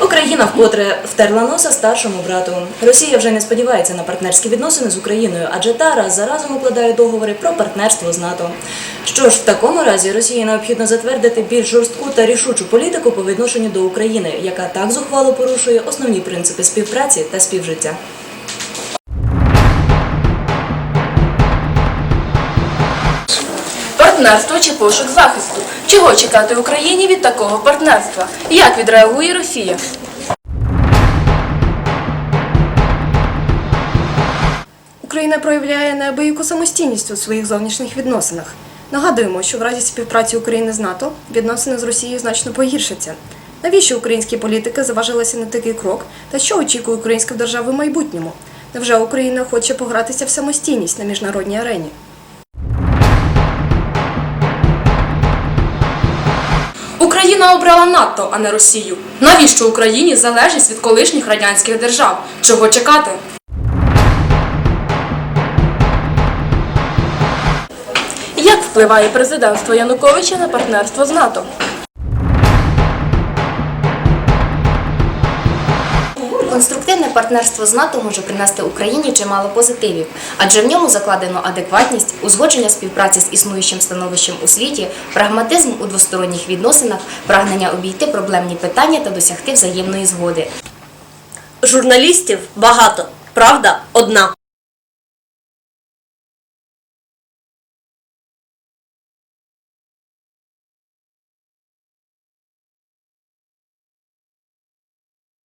Україна вкотре втерла носа старшому брату. Росія вже не сподівається на партнерські відносини з Україною, адже та раз за разом укладає договори про партнерство з НАТО. Що ж, в такому разі Росії необхідно затвердити більш жорстку та рішучу політику по відношенню до України, яка так зухвало порушує основні принципи співпраці та співжиття. Партнерство чи пошук захисту. Чого чекати Україні від такого партнерства? Як відреагує Росія? Україна проявляє неабияку самостійність у своїх зовнішніх відносинах. Нагадуємо, що в разі співпраці України з НАТО відносини з Росією значно погіршаться. Навіщо українські політики заважилися на такий крок та що очікує українська держава в майбутньому? Невже Україна хоче погратися в самостійність на міжнародній арені? Україна обрала НАТО, а не Росію. Навіщо Україні залежність від колишніх радянських держав? Чого чекати? Як впливає президентство Януковича на партнерство з НАТО? Конструктивне партнерство з НАТО може принести Україні чимало позитивів, адже в ньому закладено адекватність, узгодження співпраці з існуючим становищем у світі, прагматизм у двосторонніх відносинах, прагнення обійти проблемні питання та досягти взаємної згоди. Журналістів багато, правда одна.